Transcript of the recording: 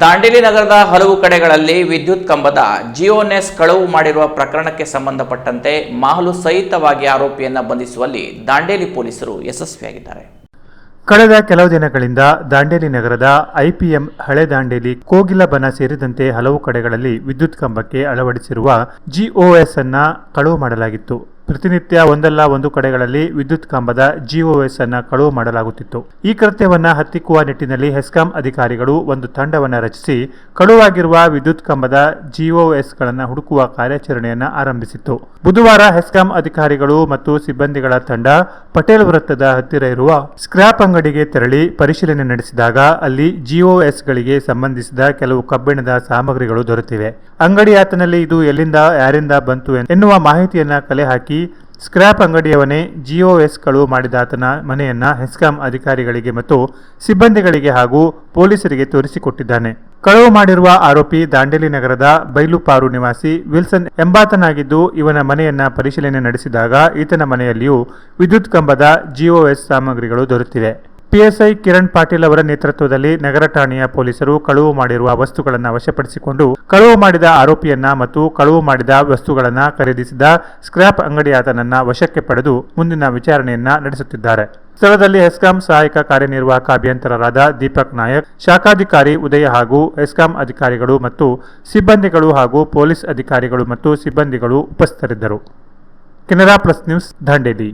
ದಾಂಡೇಲಿ ನಗರದ ಹಲವು ಕಡೆಗಳಲ್ಲಿ ವಿದ್ಯುತ್ ಕಂಬದ ಜಿಯೋನೆಸ್ ಕಳವು ಮಾಡಿರುವ ಪ್ರಕರಣಕ್ಕೆ ಸಂಬಂಧಪಟ್ಟಂತೆ ಮಾಹಲು ಸಹಿತವಾಗಿ ಆರೋಪಿಯನ್ನ ಬಂಧಿಸುವಲ್ಲಿ ದಾಂಡೇಲಿ ಪೊಲೀಸರು ಯಶಸ್ವಿಯಾಗಿದ್ದಾರೆ. ಕಳೆದ ಕೆಲವು ದಿನಗಳಿಂದ ದಾಂಡೇಲಿ ನಗರದ ಐಪಿಎಂ ಹಳೆ ದಾಂಡೇಲಿ ಕೋಗಿಲಬನ ಸೇರಿದಂತೆ ಹಲವು ಕಡೆಗಳಲ್ಲಿ ವಿದ್ಯುತ್ ಕಂಬಕ್ಕೆ ಅಳವಡಿಸಿರುವ ಜಿಒಎಸ್ ಅನ್ನ ಕಳವು ಮಾಡಲಾಗಿತ್ತು. ಪ್ರತಿನಿತ್ಯ ಒಂದಲ್ಲ ಒಂದು ಕಡೆಗಳಲ್ಲಿ ವಿದ್ಯುತ್ ಕಂಬದ ಜಿಒಎಸ್ ಅನ್ನ ಕಳುವು ಮಾಡಲಾಗುತ್ತಿತ್ತು. ಈ ಕೃತ್ಯವನ್ನ ಹತ್ತಿಕ್ಕುವ ನಿಟ್ಟಿನಲ್ಲಿ ಹೆಸ್ಕಾಂ ಅಧಿಕಾರಿಗಳು ಒಂದು ತಂಡವನ್ನು ರಚಿಸಿ, ಕಳುವಾಗಿರುವ ವಿದ್ಯುತ್ ಕಂಬದ ಜಿಒಎಸ್ಗಳನ್ನು ಹುಡುಕುವ ಕಾರ್ಯಾಚರಣೆಯನ್ನ ಆರಂಭಿಸಿತ್ತು. ಬುಧವಾರ ಹೆಸ್ಕಾಂ ಅಧಿಕಾರಿಗಳು ಮತ್ತು ಸಿಬ್ಬಂದಿಗಳ ತಂಡ ಪಟೇಲ್ ವೃತ್ತದ ಹತ್ತಿರ ಇರುವ ಸ್ಕ್ರಾಪ್ ಅಂಗಡಿಗೆ ತೆರಳಿ ಪರಿಶೀಲನೆ ನಡೆಸಿದಾಗ ಅಲ್ಲಿ ಜಿಒಎಸ್ಗಳಿಗೆ ಸಂಬಂಧಿಸಿದ ಕೆಲವು ಕಬ್ಬಿಣದ ಸಾಮಗ್ರಿಗಳು ದೊರೆತಿವೆ. ಅಂಗಡಿಯಾತನಲ್ಲಿ ಇದು ಎಲ್ಲಿಂದ, ಯಾರಿಂದ ಬಂತು ಎನ್ನುವ ಮಾಹಿತಿಯನ್ನು ಕಲೆ ಹಾಕಿ ಸ್ಕ್ರಾಪ್ ಅಂಗಡಿಯವನೇ ಜಿಒಎಸ್ ಕಳುವು ಮಾಡಿದಾತನ ಮನೆಯನ್ನ ಹೆಸ್ಕಾಂ ಅಧಿಕಾರಿಗಳಿಗೆ ಮತ್ತು ಸಿಬ್ಬಂದಿಗಳಿಗೆ ಹಾಗೂ ಪೊಲೀಸರಿಗೆ ತೋರಿಸಿಕೊಟ್ಟಿದ್ದಾನೆ. ಕಳವು ಮಾಡಿರುವ ಆರೋಪಿ ದಾಂಡೇಲಿ ನಗರದ ಬೈಲುಪಾರು ನಿವಾಸಿ ವಿಲ್ಸನ್ ಎಂಬಾತನಾಗಿದ್ದು, ಇವನ ಮನೆಯನ್ನ ಪರಿಶೀಲನೆ ನಡೆಸಿದಾಗ ಈತನ ಮನೆಯಲ್ಲಿಯೂ ವಿದ್ಯುತ್ ಕಂಬದ ಜಿಒಎಸ್ ಸಾಮಗ್ರಿಗಳು ದೊರೆತಿವೆ. ಪಿಎಸ್ಐ ಕಿರಣ್ ಪಾಟೀಲ್ ಅವರ ನೇತೃತ್ವದಲ್ಲಿ ನಗರ ಠಾಣೆಯ ಪೊಲೀಸರು ಕಳುವು ಮಾಡಿರುವ ವಸ್ತುಗಳನ್ನು ವಶಪಡಿಸಿಕೊಂಡು ಕಳುವು ಮಾಡಿದ ಆರೋಪಿಯನ್ನ ಮತ್ತು ಕಳುವು ಮಾಡಿದ ವಸ್ತುಗಳನ್ನು ಖರೀದಿಸಿದ ಸ್ಕ್ರಾಪ್ ಅಂಗಡಿಯಾತನನ್ನ ವಶಕ್ಕೆ ಪಡೆದು ಮುಂದಿನ ವಿಚಾರಣೆಯನ್ನ ನಡೆಸುತ್ತಿದ್ದಾರೆ. ಸ್ಥಳದಲ್ಲಿ ಹೆಸ್ಕಾಂ ಸಹಾಯಕ ಕಾರ್ಯನಿರ್ವಾಹಕ ಅಭಿಯಂತರರಾದ ದೀಪಕ್ ನಾಯಕ್, ಶಾಖಾಧಿಕಾರಿ ಉದಯ ಹಾಗೂ ಹೆಸ್ಕಾಂ ಅಧಿಕಾರಿಗಳು ಮತ್ತು ಸಿಬ್ಬಂದಿಗಳು ಹಾಗೂ ಪೊಲೀಸ್ ಅಧಿಕಾರಿಗಳು ಮತ್ತು ಸಿಬ್ಬಂದಿಗಳು ಉಪಸ್ಥಿತರಿದ್ದರು. Canara plus news Dandeli.